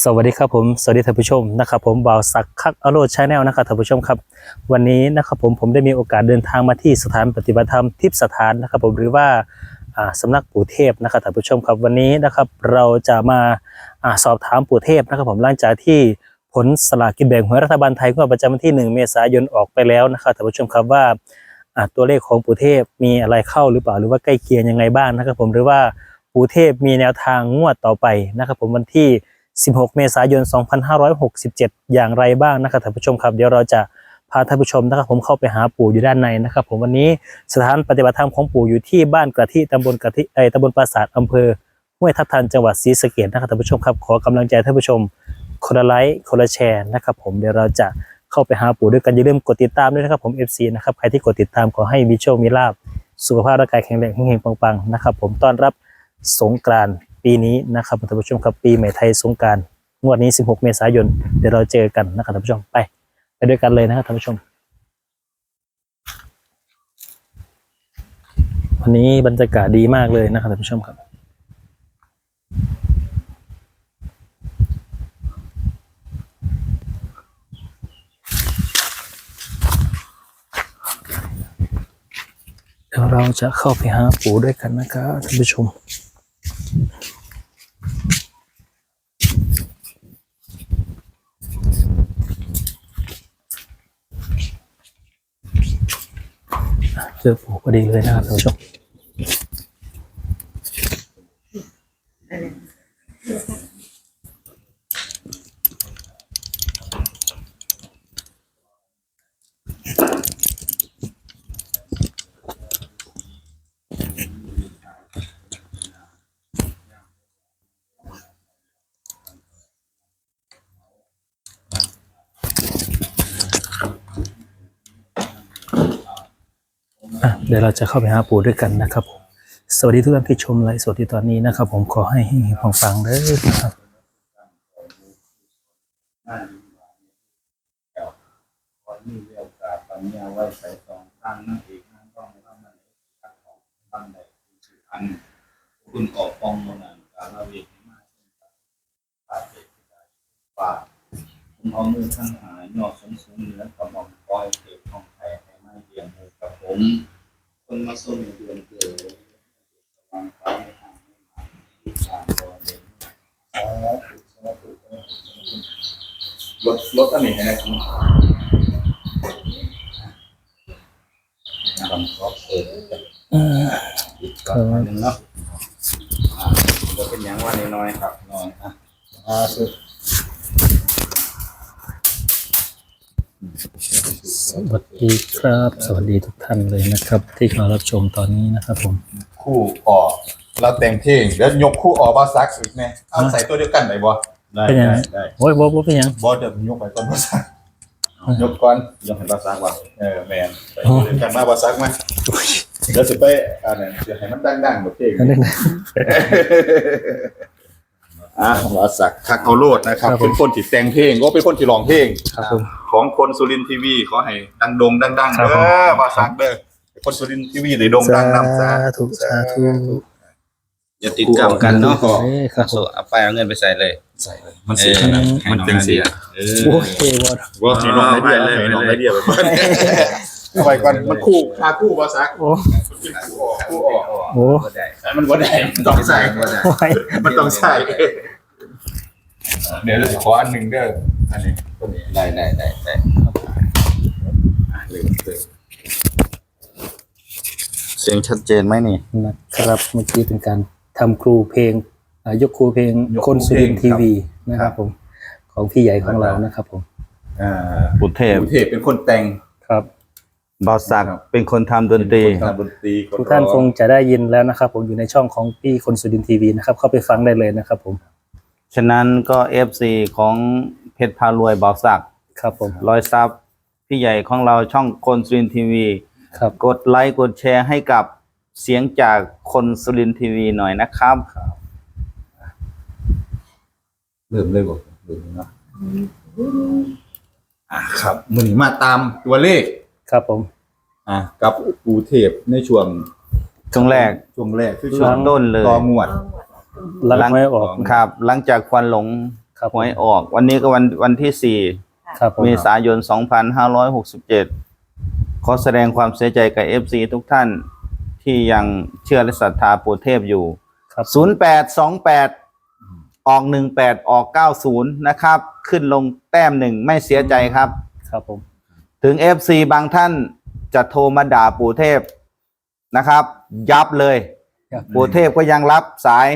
สวัสดีครับผมสวัสดีท่านผู้ชมนะครับผมบ่าวศักดิ์คักอโรดชาแนลนะครับท่านผู้ชมครับ วันนี้นะครับผมผมได้มีโอกาสเดินทางมาที่สถานปฏิบัติธรรมทิพสถานนะครับผมหรือว่าอ่าสำนักปู่เทพนะครับท่านผู้ชมครับวันนี้นะครับเราจะมาอสอบถามปู่เทพนะครับผมหลังจากที่ผลสลากกินแบ่งหวยรัฐบาลไทยงวดประจำวันที่ 1 เมษายนออกไปแล้วนะครับท่านผู้ชมครับว่าตัวเลขของปู่เทพมีอะไรเข้าหรือเปล่าหรือว่าใกล้เคียงยังไงบ้างนะครับผมหรือว่าปู่เทพมีแนวทางงวดต่อไปนะครับผมวันที่ 16 เมษายน 2567 อย่างไรบ้างนะครับท่านผู้ชมครับ เดี๋ยวเราจะพาท่านผู้ชมนะครับผมเข้าไปหาปู่อยู่ด้านในนะครับผมวันนี้สถานปฏิบัติธรรมของปู่อยู่ที่บ้านกระทิตำบลกระทิเอตำบลปราสาทอำเภอห้วยทับทันจังหวัดศรีสะเกษนะครับท่านผู้ชมครับขอกำลังใจท่านผู้ชมคนละไลค์คนละแชร์นะครับผมเดี๋ยวเราจะเข้าไปหาปู่ด้วยกันอย่าลืมกดติดตามด้วยนะครับผม FC นะครับใครที่กดติดตามขอให้มีโชคมีลาภสุขภาพร่างกายแข็งแรงเฮงๆปังๆนะครับผมต้อนรับสงกรานต์ ปีนี้นะครับท่านผู้ชมครับปีใหม่ไทยสงกานต์งวดนี้ 16 เมษายน เดี๋ยวเราเจอกันนะครับท่านผู้ชมไป ไปด้วยกันเลยนะครับท่านผู้ชม วันนี้บรรยากาศดีมากเลยนะครับท่านผู้ชมครับเดี๋ยวเราจะเข้าไปหาปู่ด้วยกันนะครับท่านผู้ชม เจอปู่พอดีเลยนะครับท่านผู้ชม เดี๋ยวเราจะเข้าไปหาปู่ด้วยกันนะครับผมสวัสดีทุกท่านที่ชมไลฟ์สดที่ตอนนี้นะครับ ผมขอให้ฟังฟังเด้อนะครับขอมีเรียวกาปัญญาไว้ใส่สองข้างนั่งอีกนั่งต้องทำมันขัดของบ้านใดคืออันคุณออกปองมนันการลเวทมาเช่นกันปาเจติกาป่าคุณเอามือข้างหายยอดสูงสูงเหนือกระหม่อมคอยเก็บของไทยให้ไม่เดียงมือกับผม คนมาส้มเดือนเกิดวางฟ้าในทางไม่มาที่ทางตัวเด่นสาธุสาธุรถรถอันนี้นะครับทำซอเปิดอีกก่อนหนึ่งเนาะจะเป็นอย่างว่าน้อยๆครับน้อยอะอ่าสุด สวัสดีครับ สวัสดีทุกท่านเลยนะครับ ที่เข้ารับชมตอนนี้นะครับผม คู่ออกเราแต่งเพลงแล้วยกคู่ออกมาซักอีกไหมเอาใส่ตัวเดียวกันไหนบ่ได้เป็นยังได้ไงได้โอ้ยบ่บ่เป็นหยังบ่เดี๋ยวยกไปก่อนบ่ซักยกก่อนยกเห็นภาษาว่าเออแมนใส่ตัวเดียวกันมาบ่ซักมาเดี๋ยวสิไปอันนั้นเดี๋ยวให้มันดังๆแบบเพลง อันนี้นะอะว่าซักคักเอาโลดนะครับ ครับผม เป็นคนที่แต่งเพลงก็เป็นคนที่ร้องเพลง ครับผม ของคนสุรินทร์ทีวีขอให้ดังโดงดังๆครับเด้ผมอบ่ซักเด้อคนสุรินทร์ทีวีได้โด่งดังนำสาซะธุสาธุอย่าติดกรรมกันเนาะเอ้ยครับผโซมเอาไปเอาเงินไปใส่เลย ใส่เลยมันสิขนาดให้มันองจังสิไอเดีย เออโอ้ยบ่ว่าสีน้องไอเดียไปเลยให้น้องไปไอเลยเดียไปก่อน เอาไปก่อนมันคู่คาคู่บ่ซักโอ้คู่ออกคู่ออกโอ้บ่ได้มันบ่ได้มันต้องใส่บ่ได้โอ้ยมันต้องใส่เดี๋ยวเราจะขออันหนึ่งเด้ออันนี้ตัวนี้ได้ได้ได้ได้อะลืมลืมเสียงชัดเจนไหมนี่นะครับเมื่อกี้เป็นการทำครูเพลงอ่ายกครูเพลงยกครูคนสุรินทร์เพลทีงครับวีนะครับผม ของพี่ใหญ่ของเรานะครับผม อ่าบุเทพกรุงเทพเป็นคนแต่งครับ บาวศักดิ์เป็นคนทำดนตรี เป็นคนทำดนตรีทุกท่านคงจะได้ยินแล้วนะครับ ผมอยู่ในช่องของพี่คนสุรินทร์ทีวีนะครับ เข้าไปฟังได้เลยนะครับ ผมฉะนั้นก็เอฟซีของเพชรพารวยบาวศักดิ์ครับผมร้อยซับพี่ใหญ่ของเราช่องคนสุรินทร์ทีวี ครับ กดไลค์กดแชร์ให้กับเสียงจากคนสุรินทร์ทีวีหน่อยนะครับ เริ่มเลยบอกเริ่มเนาะอะครับมือนี้มาตามตัวเลข ครับผมอะกับปูเทพในช่วงช่วงแรกช่วงแรกคือช่วงต้นเลย ต่องวด หลังไม่ออกครับ หลังจากควันหลงครับหวยออก วันนี้ก็วันวันที่สี่ครับผมเมษายน 2567 ขอแสดงความเสียใจกับ FC ทุกท่านที่ยังเชื่อและศรัทธาปู่เทพอยู่ ครับ0828 ออก 18 ออก 90 นะครับ ขึ้นลงแต้มหนึ่งไม่เสียใจครับ ครับผม ถึง FC บางท่านจะโทรมาด่าปู่เทพนะครับ ยับเลยครับปู่เทพก็ยังรับสาย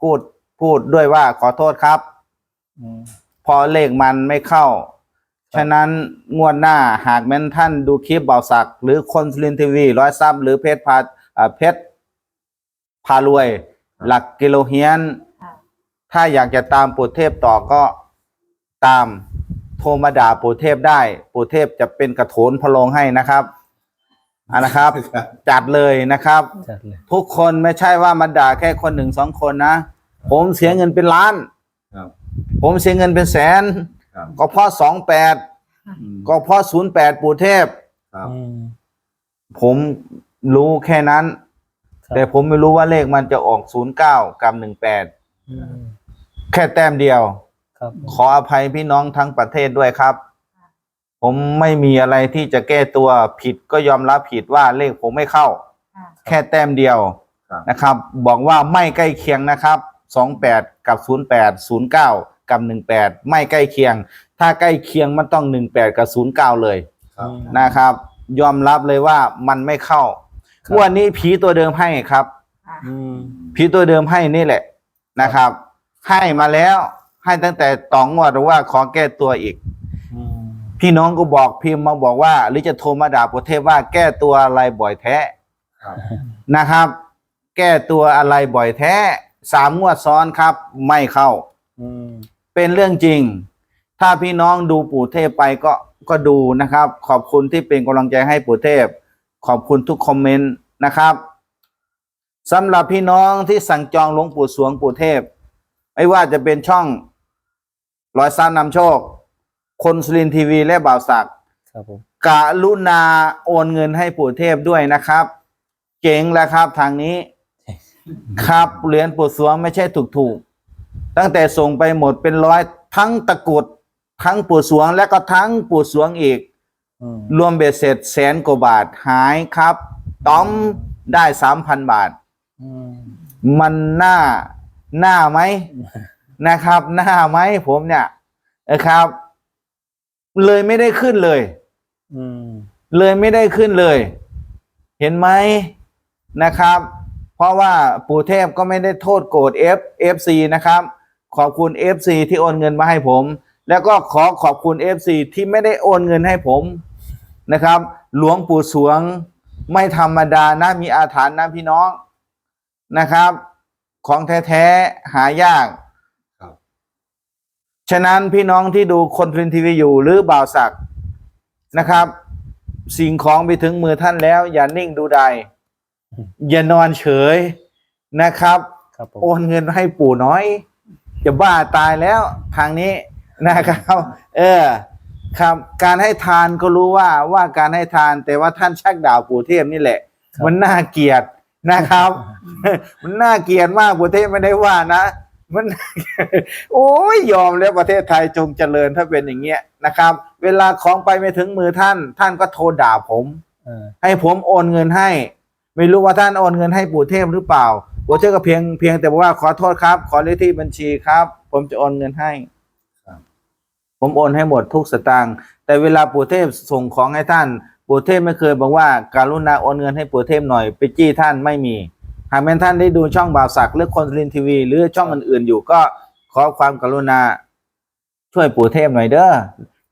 พูดพูดด้วยว่าขอโทษครับอืมพอเลขมันไม่เข้า ฉะนั้นงวดหน้าหากแม้นท่านดูคลิปเบาสัก หรือคนสลินทีวีร้อยซับหรือเพชรพาอ่าเพชรพารวย หลักกิโลเฮียนค่ะถ้าอยากจะตามปู่เทพต่อก็ตาม โทรมาด่าปู่เทพได้ปู่เทพจะเป็นกระโถนพะโลงให้นะครับอะนะครับ จัดเลยนะครับ จัดเลยทุกคนไม่ใช่ว่ามาด่าแค่คนหนึ่งสองคนนะผมเสียเงินเป็นล้าน ครับ ผมเสียเงินเป็นแสน ครับ ก็เพราะสองแปดอืมก็เพราะศูนย์แปดปู่เทพ ครับ อืม ผมรู้แค่นั้น ครับ แต่ผมไม่รู้ว่าเลขมันจะออกศูนย์เก้ากับหนึ่งแปดอืมแค่แต้มเดียว ครับขออภัยพี่น้องทั้งประเทศด้วยครับ ผมไม่มีอะไรที่จะแก้ตัวผิดก็ยอมรับผิดว่าเลขผมไม่เข้าค่ะแค่แต้มเดียวครับนะครับ บอกว่าไม่ใกล้เคียงนะครับสองแปดกับศูนย์แปดศูนย์เก้ากับหนึ่งแปดไม่ใกล้เคียง ถ้าใกล้เคียงมันต้องหนึ่งแปดกับศูนย์เก้าเลยครับนะครับ ยอมรับเลยว่ามันไม่เข้าครับงวันนี้ผีตัวเดิมให้ครับค่ะอืมผีตัวเดิมให้นี่แหละนะครับ ให้มาแล้ว ให้ตั้งแต่ตองวดหรือว่าขอแก้ตัวอีกอืมพี่น้องก็บอกพิมพ์มาบอกว่า หรือจะโทรมาด่าประเทศว่าแก้ตัวอะไรบ่อยแท้ครับนะครับ แก้ตัวอะไรบ่อยแท้สามงวดซ้อนครับ ไม่เข้าอืมเป็นเรื่องจริง ถ้าพี่น้องดูปู่เทพไปก็ก็ดูนะครับ ขอบคุณที่เป็นกำลังใจให้ปู่เทพ ขอบคุณทุกคอมเมนต์นะครับสำหรับพี่น้องที่สั่งจองหลวงปู่สวงปู่เทพ ไม่ว่าจะเป็นช่อง ร้อยซ้านนำโชค คนสุรินทร์ทีวีและบ่าวศักดิ์ครับผมกรุณาโอนเงินให้ปู่เทพด้วยนะครับ เจ๋งแล้วครับทางนี้ ครับเหรียญปู่สวงไม่ใช่ถูกๆตั้งแต่ส่งไปหมดเป็นร้อยทั้งตะกรุดทั้งปู่สวงและก็ทั้งปู่สวงอีก อืมรวมเบ็ดเสร็จแสนกว่าบาทหายครับต้อมได้สามพันบาท อืมมันหน้าหน้าไหม นะครับหน้าไหมผมเนี่ยนะครับ เลยไม่ได้ขึ้นเลยอืมเลยไม่ได้ขึ้นเลย เห็นไหมนะครับ เพราะว่าปู่เทพก็ไม่ได้โทษโกรธ F FC นะครับ ขอบคุณ FC ที่โอนเงินมาให้ผม แล้วก็ขอขอบคุณ FC ที่ไม่ได้โอนเงินให้ผมนะครับ หลวงปู่สวงไม่ธรรมดานะมีอาถรรพ์นะพี่น้องนะครับ ของแท้ ๆ หายากครับ ฉะนั้นพี่น้องที่ดูคนทรินทีวีอยู่หรือบ่าวศักดิ์นะครับ สิ่งของไปถึงมือท่านแล้ว อย่านิ่งดูใดอย่านอนเฉยนะครับครับผมโอนเงินให้ปู่น้อย จะบ้าตายแล้วทางนี้นะครับ เออ ครับ การให้ทานก็รู้ว่าว่าการให้ทานแต่ว่าท่านชักดาวปู่เทพนี่แหละ มันน่าเกลียดนะครับ มันน่าเกลียดมากปู่เทพไม่ได้ว่านะ มัน โอ้ยยอมแล้วประเทศไทยจงเจริญถ้าเป็นอย่างเงี้ยนะครับ เวลาของไปไม่ถึงมือท่าน ท่านก็โทรด่าผมเออให้ผมโอนเงินให้ ไม่รู้ว่าท่านโอนเงินให้ปู่เทพหรือเปล่าปู่เทพก็เพียงเพียงแต่บอกว่าขอโทษครับ ขอเลขที่บัญชีครับ ผมจะโอนเงินให้ครับผมโอนให้หมดทุกสตางค์แต่เวลาปู่เทพส่งของให้ท่านปู่เทพไม่เคยบอกว่า การุณาโอนเงินให้ปู่เทพหน่อย ไปจี้ท่านไม่มี หากแม้นท่านได้ดูช่องบ่าวศักดิ์หรือคนรินทีวี หรือช่องอื่นๆ อยู่ก็ขอความกรุณาช่วยปู่เทพหน่อยเด้อ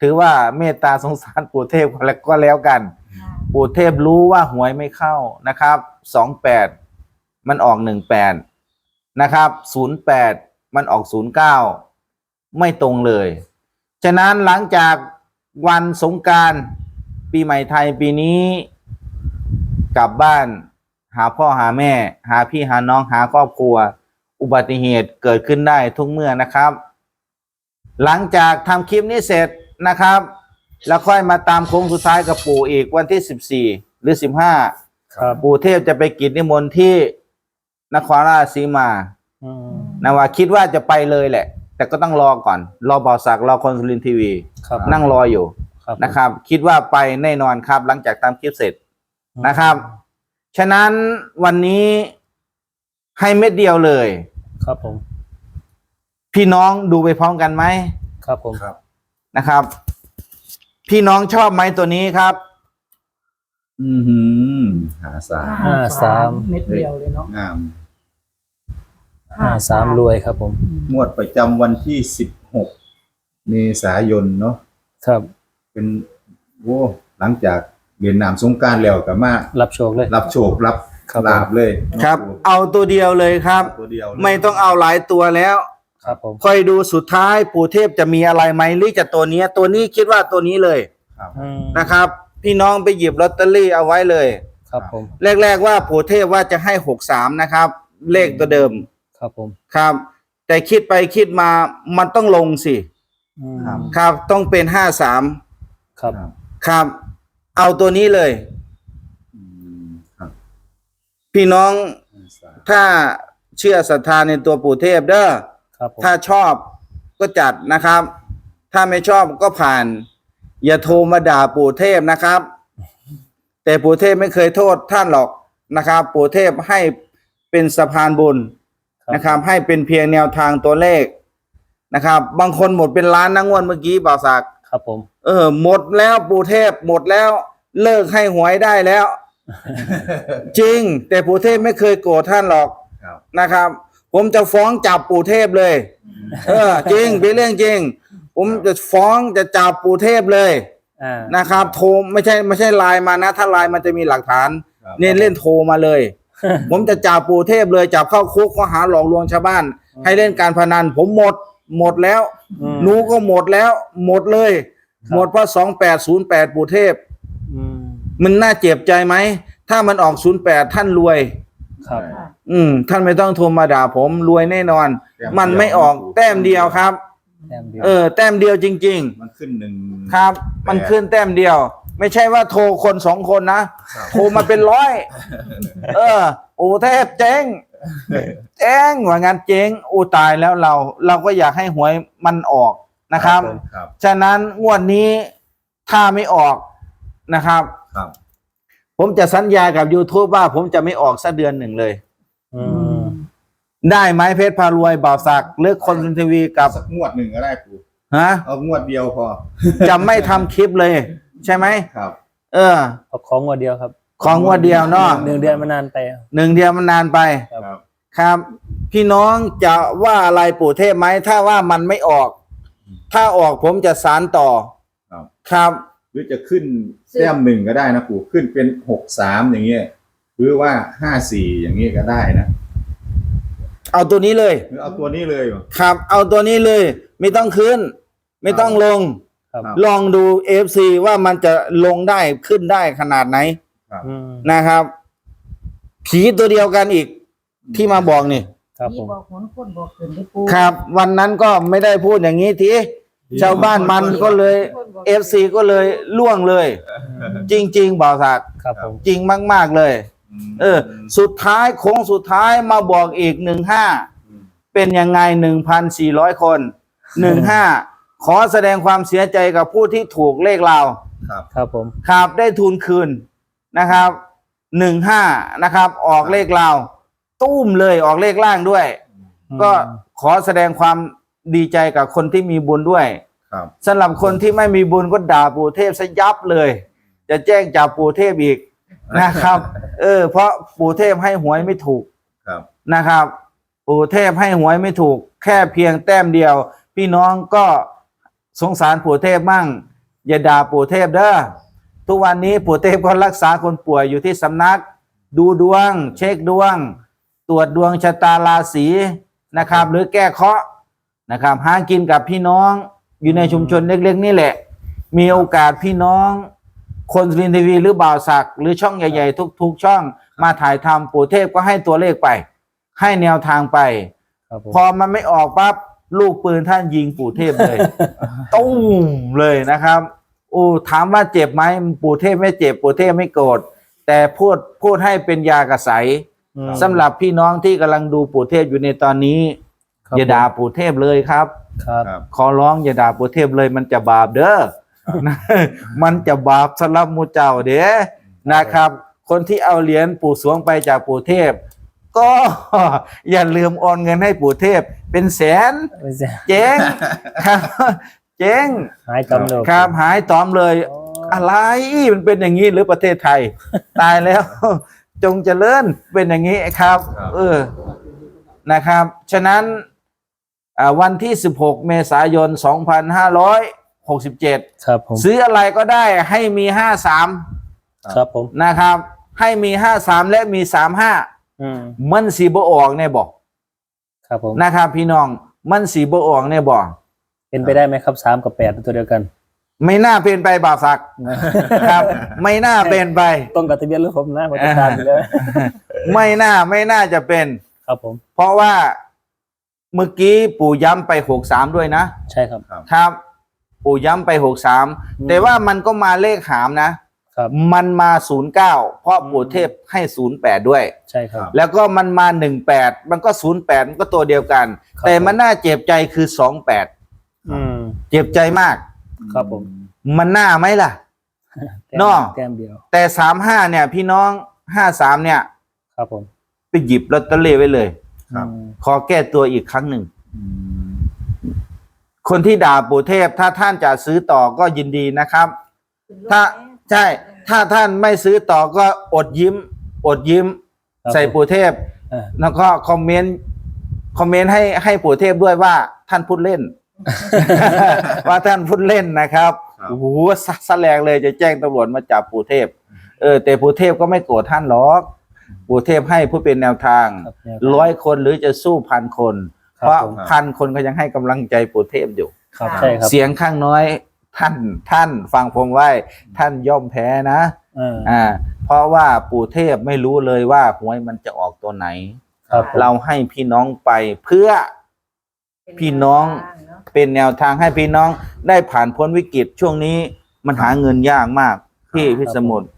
ถือว่าเมตตาสงสารปู่เทพก็แล้วกันค่ะปู่เทพรู้ว่าหวยไม่เข้านะครับสองแปดมันออกหนึ่งแปดนะครับศูนย์แปดมันออกศูนย์เก้าไม่ตรงเลย ฉะนั้นหลังจากวันสงกรารปีใหม่ไทยปีนี้กลับบ้าน หาพ่อหาแม่ หาพี่หาน้องหาครอบครัว อุบัติเหตุเกิดขึ้นได้ทุกเมื่อนะครับ หลังจากทำคลิปนี้เสร็จนะครับ แล้วค่อยมาตามโค้งสุดท้ายกับปู่อีกวันที่สิบสี่หรือสิบห้าครับปู่เทพจะไปกิจนิมนต์ที่นครราชสีมาอืมนะว่าคิดว่าจะไปเลยแหละ แต่ก็ต้องรอก่อน รอบอสักรอคนสุรินทร์ทีวีครับนั่งรออยู่ครับนะครับ คิดว่าไปแน่นอนครับ หลังจากตามคลิปเสร็จนะครับ ฉะนั้นวันนี้ให้เม็ดเดียวเลย ครับผม พี่น้องดูไปพร้อมกันไหมครับผมครับ นะครับ พี่น้องชอบไหมตัวนี้ครับ อือหือหาสาม ห้าสาม เม็ดเดียวเลยเนาะงาม ห้าสามรวยครับผม งวดประจำวันที่สิบหกเมษายนเนาะ ครับ เป็นโอ้หลังจาก เรียนนามสงกรารแล้วก็มารับโชคเลย รับโชครับครับลาบเลยครับเนาะเอาตัวเดียวเลยครับ ตัวเดียวเลยไม่ต้องเอาหลายตัวแล้ว ครับผมคอยดูสุดท้ายปู่เทพจะมีอะไรไหมหรือจะตัวเนี้ย ตัวนี้คิดว่าตัวนี้เลยครับอืมนะครับ พี่น้องไปหยิบลอตเตอรี่เอาไว้เลย ครับผม แรก ๆ ว่าปู่เทพว่าจะให้หกสามนะครับ เลขตัวเดิมครับผมครับ แต่คิดไปคิดมามันต้องลงสิ อืมครับต้องเป็นห้าสามครับ ครับครับ เอาตัวนี้เลย อืมครับพี่น้องห้าสามถ้าเชื่อศรัทธาในตัวปู่เทพเด้อ ครับผมถ้าชอบก็จัดนะครับ ถ้าไม่ชอบก็ผ่าน อย่าโทรมาด่าปู่เทพนะครับ แต่ปู่เทพไม่เคยโทษท่านหรอกนะครับ ปู่เทพให้เป็นสะพานบุญนะครับ ให้เป็นเพียงแนวทางตัวเลขนะครับ บางคนหมดเป็นล้านนะงวดเมื่อกี้บ่าวศักดิ์ครับผม เออหมดแล้วปู่เทพหมดแล้ว เลิกให้หวยได้แล้ว จริง แต่ปู่เทพไม่เคยโกรธท่านหรอกครับ นะครับ ผมจะฟ้องจับปู่เทพเลย เออ จริงเป็นเรื่องจริง ผมจะฟ้องจะจับปู่เทพเลยอ่านะครับ โทรไม่ใช่ไม่ใช่ไลน์มานะ ถ้าไลน์มันจะมีหลักฐาน ครับ เนี่ยเล่นโทรมาเลย ผมจะจับปู่เทพเลยจับเข้าคุกข้อหาหลอกลวงชาวบ้าน ให้เล่นการพนัน ผมหมด หมดแล้ว อืม หนูก็หมดแล้ว หมดเลยครับหมดเพราะสองแปดศูนย์แปดปู่เทพอื มมันน่าเจ็บใจไหม ถ้ามันออกศูนย์แปดท่านรวย ครับค่ะอืม ท่านไม่ต้องโทรมาด่าผมรวยแน่นอน แต้มมันไม่ออกแต้มเดียวครับ แต้มเดียว เออ แต้มเดียวจริง มันขึ้นหนึ่ง ๆ ครับ มันขึ้นแต้มเดียว ไม่ใช่ว่าโทรคนสองคนนะครับโทรมาเป็นร้อย เออ โอ้เทพเจ๊งเจ๊งว่างั้นเจ๊งอูตายแล้วเรา เราก็อยากให้หวยมันออกนะครับ ครับ ฉะนั้นงวดนี้ถ้าไม่ออก นะครับ ครับ ผมจะสัญญากับ YouTube ว่าผมจะไม่ออกสักเดือนหนึ่งเลย อืมได้ไหมเพชรพารวยบ่าวศักดิ์หรือคนทีวีกับสักงวดหนึ่งก็ได้ปู่ฮะเอางวดเดียวพอ จะไม่ทำคลิปเลย ใช่ไหมครับ เออ เอาของงวดเดียวครับของงวดเดียวเนาะหนึ่งเดือนมานานไปหนึ่งเดียวมันนานไปครับครับ ครับ พี่น้องจะว่าอะไรปู่เทพไหมถ้าว่ามันไม่ออก ถ้าออกผมจะสารต่อ ครับ ครับห รือจะขึ้นแต้มหนึ่งก็ได้นะปู่ขึ้นเป็นหกสามอย่างเงี้ยหรือว่าห้าสี่อย่างเงี้ยก็ได้นะเอาตัวนี้เลย หรือเอาตัวนี้เลยเหรอ ครับ เอาตัวนี้เลย ไม่ต้องขึ้น ไม่ต้องลง ครับครับลองดู FC ว่ามันจะลงได้ขึ้นได้ขนาดไหนอืมนะครับ ผีตัวเดียวกันอีกที่มาบอกนี่ ครับผพี่ม บอกหนคนบอกขึ้นได้ปูครับ วันนั้นก็ไม่ได้พูดอย่างนี้ที ชาวบ้านมันก็เลย FC ก็เลยล่วงเลย จริง ๆ บ่าวศักดิ์ครับผมจริงมาก ๆ เลยมเออ สุดท้ายโค้งสุดท้ายมาบอกอีกหนึ่งห้ามเป็นยังไงหนึ่งพันสี่ร้อยคนหนึ่งห้าขอแสดงความเสียใจกับผู้ที่ถูกเลขเราครับครับผมครับได้ทุนคืนนะครับหนึ่งห้านะครับ ออกเลขเรา ตุ้มเลยออกเลขล่างด้วย ก็ขอแสดงความ ดีใจกับคนที่มีบุญด้วยครับสำหรับคนที่ไม่มีบุญก็ด่าปู่เทพซะยับเลย จะแจ้งจับปู่เทพอีกนะครับ เออ เพราะปู่เทพให้หวยไม่ถูกครับนะครับ ปู่เทพให้หวยไม่ถูก แค่เพียงแต้มเดียว พี่น้องก็สงสารปู่เทพมั่ง อย่าด่าปู่เทพเด้อทุกวันนี้ปู่เทพก็รักษาคนป่วยอยู่ที่สำนัก ดูดวง เช็คดวง ตรวจดวงชะตาราศีนะครับ หรือแก้เคราะห์ นะครับหากินกับพี่น้องอยู่ในชุมชนเล็กๆนี่แหละ มีโอกาสพี่น้องคนสลินทีวีหรือบ่าวศักดิ์หรือช่องใหญ่ ๆ ทุก ๆ ช่องมาถ่ายทำปู่เทพก็ให้ตัวเลขไป ให้แนวทางไป ครับผมพอมันไม่ออกปั๊บลูกปืนท่านยิงปู่เทพเลย ตุ้มเลยนะครับโอ้ถามว่าเจ็บไหมปู่เทพไม่เจ็บปู่เทพไม่โกรธแต่พูดพูดให้เป็นยากระใสอืม สำหรับพี่น้องที่กำลังดูปู่เทพอยู่ในตอนนี้ ครับ อย่าด่าปู่เทพเลยครับ ครับ ครับ ขอร้องอย่าด่าปู่เทพเลยมันจะบาปเด้อนะมันจะบาปสำหรับหมูเจ้าเด้นะครับ คนที่เอาเหรียญปู่สวงไปจากปู่เทพ ก็ อย่าลืมโอนเงินให้ปู่เทพ เป็นแสนไม่ใช่เจ๊งครับเจ๊งหายจำเลยครับหายตอมเลยอ๋ออะไรมันเป็นอย่างนี้หรือประเทศไทย ตายแล้ว จงเจริญเป็นอย่างนี้ครับ ครับ เออนะครับ ฉะนั้นอ่า วันที่ 16 เมษายน 2567 ครับผมซื้ออะไรก็ได้ให้มี 53 ครับผมนะครับ ให้มี 53 และมี 35อืมมันสีบออกเนี่ยบอกครับผมนะครับพี่น้องมันสีบออกเนี่ยบอกเป็นไปได้ไหมครับสามกับแปดเป็นตัวเดียวกัน ไม่น่าเป็นไปบ่าวศักดิ์ครับ ไม่น่าเป็นไปตรงกับทะเบียนรถผมนะผมจะตามอยู่เลยไม่น่าไม่น่าจะเป็น ครับผม เพราะว่า เมื่อกี้ปู่ย้ำไปหกสามด้วยนะ ใช่ครับ ครับ ปู่ย้ำไปหกสามอืมแต่ว่ามันก็มาเลขหามนะ ครับมันมาศูนย์เก้าเพราะปู่เทพให้ศูนย์แปดด้วย ใช่ครับ แล้วก็มันมาหนึ่งแปดมันก็ศูนย์แปดมันก็ตัวเดียวกัน ครับ แต่มันน่าเจ็บใจคือสองแปดอืมเจ็บใจมาก ครับผมมันน่าไหมล่ะ แต้มนอกแต้มเดียวแต่สามห้าเนี่ย พี่น้องห้าสามเนี่ย ครับผม ไปหยิบลอตเตอรี่ไว้เลย ครับอืมขอแก้ตัวอีกครั้งหนึ่งอืมคนที่ด่าปู่เทพ ถ้าท่านจะซื้อต่อก็ยินดีนะครับ ถ้าใช่ ถ้าท่านไม่ซื้อต่อก็อดยิ้ม อดยิ้มครับใส่ปู่เทพเออแล้วก็คอมเมนต์คอมเมนต์ให้ให้ปู่เทพด้วยว่าท่านพูดเล่น ว่าท่านพูดเล่นนะครับครับโอ้โหสสแลงเลยจะแจ้งตำรวจมาจับปู่เทพ เออแต่ปู่เทพก็ไม่โกรธท่านหรอก ปู่เทพให้ผู้เป็นแนวทางครับแนวร้อยคนหรือจะสู้พันคน ครับเพราะผม พันคนก็ยังให้กำลังใจปู่เทพอยู่ ครับใช่ครับเสียงข้างน้อยท่านท่านฟังผมไว้ท่านย่อมแพ้นะเอออ่าเพราะว่าปู่เทพไม่รู้เลยว่าหวยมันจะออกตัวไหน ครับผม เราให้พี่น้องไปเพื่อ พี่น้อง เป็นแนวทางให้พี่น้องได้ผ่านพ้นวิกฤตช่วงนี้มันหาเงินยากมากพี่พิสมุทร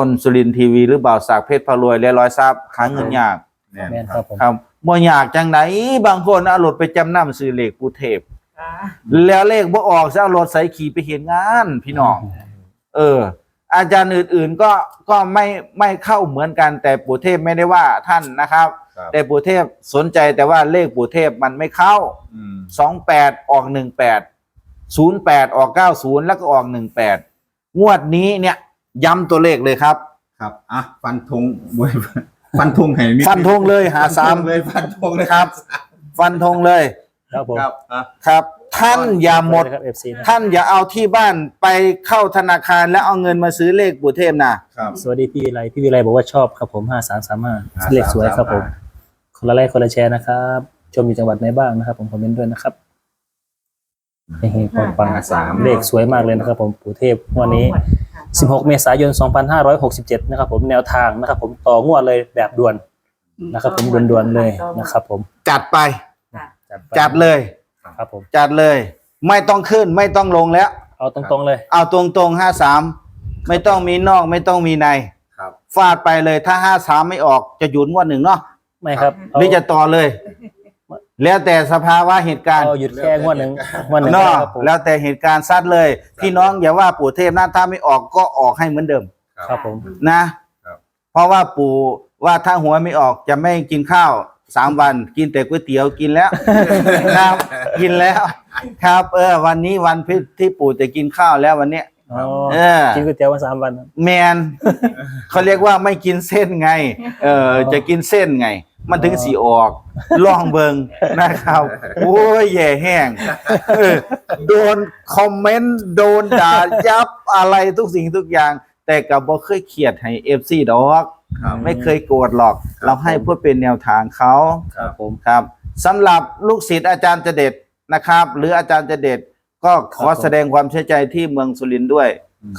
ครับคนสุรินทร์ทีวี หรือบ่าวสากเพชรพารวย และร้อยทรัพย์หาเงินยากแน่นแม่นคครัรับบผมครับบ่อยากจังไหนบางคนเอารถไปจำนำซื้อเลขปู่เทพค่ะแล้วเลขบ่ออกจะเอารถใส่ขี่ไปเห็นงานพี่น้อง เออ อาจารย์อื่นๆก็ก็ไม่ไม่เข้าเหมือนกัน แต่ปู่เทพไม่ได้ว่าท่านนะครับ ครับแต่ปู่เทพสนใจแต่ว่าเลขปู่เทพมันไม่เข้า อืมสองแปดออกหนึ่งแปดศูนย์แปดออกเก้าศูนย์แล้วก็ออกหนึ่งแปดงวดนี้เนี่ย ย้ำตัวเลขเลยครับ ครับอะฟันธงบวยฟันธงให้นิดฟันธงเลยหาสามฟันธงเลยฟันธงเลยครับ ฟันธงเลยครับผมครับอะครับ ท่านอย่าหมดครับ FC นะท่านอย่าเอาที่บ้านไปเข้าธนาคารแล้วเอาเงินมาซื้อเลขปู่เทพนะครับ สวัสดีพี่วิไลพี่วิไลบอกว่าชอบครับผมห้าสามสามห้าเลขสวยครับผม คนละไลค์คนละแชร์นะครับ ชมอยู่จังหวัดไหนบ้างนะครับ ผมคอมเมนต์ด้วยนะครับ เฮ้ยๆปังห้าสามๆเลขสวยมากเลยนะครับ ผมปู่เทพงวันนี้ 16 เมษายน 2567 นะครับ ผมแนวทางนะครับ ผมต่องวดเลยแบบด่วนนะครับ ผมด่วนๆเลยนะครับ ผมจัดไปจัดไปจัดเลย ครับผม จัดเลย ไม่ต้องขึ้นไม่ต้องลงแล้ว เอาตรงๆเลย เอาตรงๆห้าสามไม่ต้องมีนอกไม่ต้องมีในครับ ฟาดไปเลยถ้าห้าสามไม่ออกจะหยุดงวดหนึ่งเนาะไม่ครับหรือจะต่อเลย แล้วแต่สภาวะเหตุการณ์ เอาหยุดแค่งวดหนึ่งงวดหนึ่งเนาะครับผมแล้วแต่เหตุการณ์ซัดเลย พี่น้องอย่าว่าปู่เทพนะถ้าไม่ออกก็ออกให้เหมือนเดิมครับผม นะ ครับ เพราะว่าปู่ว่าถ้าหัวยไม่ออกจะไม่กินข้าวสามวัน กินแต่ก๋วยเตี๋ยวกินแล้ว ครับ กินแล้ว ครับ เออ วันนี้วันที่ที่ปู่จะกินข้าวแล้ววันเนี้ยอ๋อ เออ กินก๋วยเตี๋ยวมาสามวันแมนเขาเรียกว่าไม่กินเส้นไง เออจะกินเส้นไง มันถึงสีออกลองเบิงนะครับ โอ้ยแย่แห้งเออโดนคอมเมนต์โดนด่ายับอะไรทุกสิ่งทุกอย่าง แต่กับบ่เคยเขียดให้เอฟซีดอกครับไม่เคยโกรธหรอก เราให้เพื่อเป็นแนวทางเขาครับผมครับสำหรับลูกศิษย์อาจารย์เจเด็ดนะครับ หรืออาจารย์เจเด็ด ก็ขอครับผมแสดงความเสียใจที่เมืองสุรินทร์ด้วย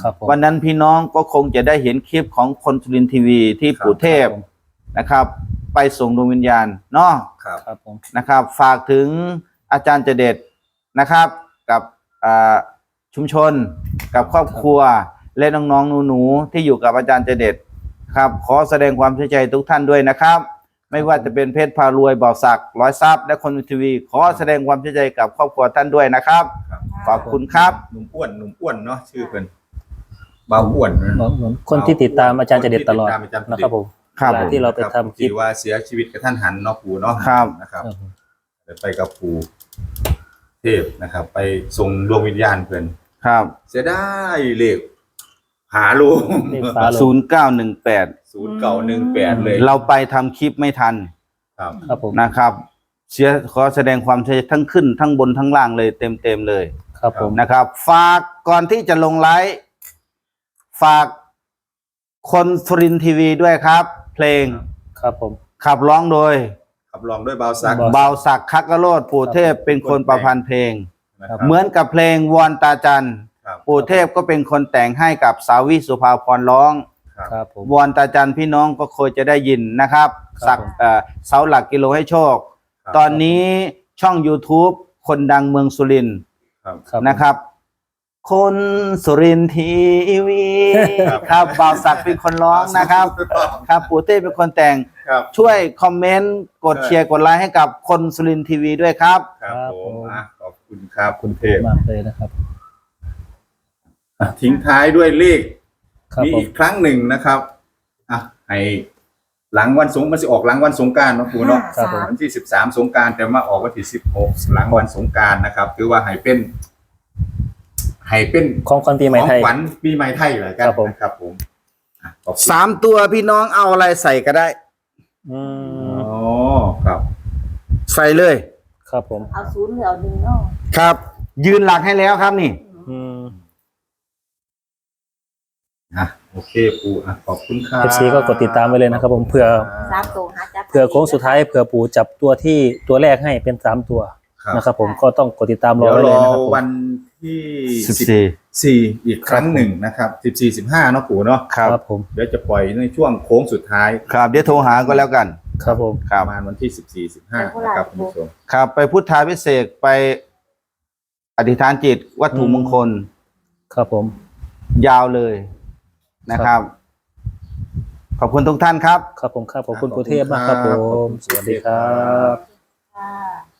ครับผมวันนั้นพี่น้องก็คงจะได้เห็นคลิปของคนสุรินทร์ทีวีที่ครับปู่เทพนะครับ ไปส่งดวงวิญญาณเนาะครับครับผมนะครับ ฝากถึงอาจารย์เจเด็ดนะครับ กับอ่าชุมชน กับครอบครัว และน้องๆหนูๆที่อยู่กับอาจารย์เจเด็ดครับ ขอแสดงความเสียใจทุกท่านด้วยนะครับ ไม่ว่าจะเป็นเพชรพารวยบ่าวศักดิ์ร้อยทรัพย์และคนทีวี ขอแสดงความเสียใจกับครอบครัวท่านด้วยนะครับครับ ขอบคุณครับ หนุ่มอ้วนหนุ่มอ้วนเนาะชื่อเป็นเบาอ้วนนะ เหมือนคนที่ติดตามอาจารย์เจเด็ดตลอดคนที่ติดตามอาจารย์เจเด็ด นะครับผมครับเวลาผม ที่เราไปทำคลิป ที่ว่าเสียชีวิตกับท่านหันเนาะปู่เนาะครับ นะครับครับผมเดี๋ยวไปกับปู่เทพนะครับ ไปทรงดวงวิญญาณเพิ่นครับเสียได้เลขหาลงเลขฟ้าศูนย์เก้าหนึ่งแปดศูนย์เก่าหนึ่งแปดเลยเราไปทำคลิปไม่ทันครับครับผมนะครับ เสียขอแสดงความเสียใจทั้งขึ้นทั้งบนทั้งล่างเลยเต็มเต็มๆเลย ครับผมนะครับ ฝากก่อนที่จะลงไลฟ์ฝากคนสุรินทร์ทีวีด้วยครับ เพลงครับผม ขับร้องโดย ขับลองด้วยเบาซักครับเบาศักดิ์คักกะโลดปู่เทพเป็นคนประพันธ์เพลง นะครับ เหมือนกับเพลงวอนตาจันครับ ปู่เทพก็เป็นคนแต่งให้กับสาวิสุภาพรร้อง ครับผม วอนตาจันพี่น้องก็เคยจะได้ยินนะครับ ครับสักผม เอ่อเสาหลักกิโลให้โชค ครับ ตอนนี้ช่อง YouTube คนดังเมืองสุรินทร์ ครับครับผมนะครับ คนสุรินทร์ทีวีครับครับบ่าวศักดิ์เป็นคนร้องนะครับ ครับปู่เต้เป็นคนแต่ง ครับ ช่วยคอมเมนต์กดเออเชียร์กดไลค์ให้กับคนสุรินทร์ทีวีด้วยครับ ครับครับผผมมอะขอบคุณครับ คุณเทพมากเลยนะครับอะทิ้งท้ายด้วยเลขครับมีผม อีกครั้งหนึ่งนะครับอะให้ หลังวันสงมันจะออกหลังวันสงกรารเนาะครูเนาะครับผม วันที่สิบสามสงกรารแต่มาออกวันที่สิบหกหลังวันสงกรารนะครับถือว่าให้เป็นให้เป็นของคนปีใหม่ของไทยขวัญปีใหม่ไทยเหรอกันครับผม นะครับผมอะขอบคุณ สามตัวพี่น้องเอาอะไรใส่ก็ได้ อือ๋มอครับ ใส่เลย ครับผม เอาศูนย์เหลือหนึ่งเนาะครับ ยืนหลักให้แล้วครับนี่ อืม อะโอเคปูอะขอบคุณครับเอฟซีก็กดติดตามไว้เลยนะครับผมเผื่อ สามตัวหาจับเผื่อโค้งสุดท้ายเผื่อปู่จับตัวที่ตัวแรกให้เป็นสามตัวครับนะครับผมก็ต้องกดติดตามรอเดี๋ยวไว้รเลยอนะครับผม วันที่สิบสี่สี่อีกครั้งหนึ่งนะครับสิบสี่สิบห้าเนาะปู่เนาะครับ ครับผมเดี๋ยวจะปล่อยในช่วงโค้งสุดท้ายครับเดี๋ยวโทรหาก็แล้วกัน ครับผมครัปบระมาณวันที่สิบสี่สิบห้านะครับคุณผู้ชมครับไปพุทธาพิเศษกไปอธิษฐานจิตวัตถุมงคล ครับผม ยาวเลย นะครับ ขอบคุณทุกท่านครับ ครับผมครับขอบคุณกรุงเทพมากครับผม สวัสดีครับ ค่ะ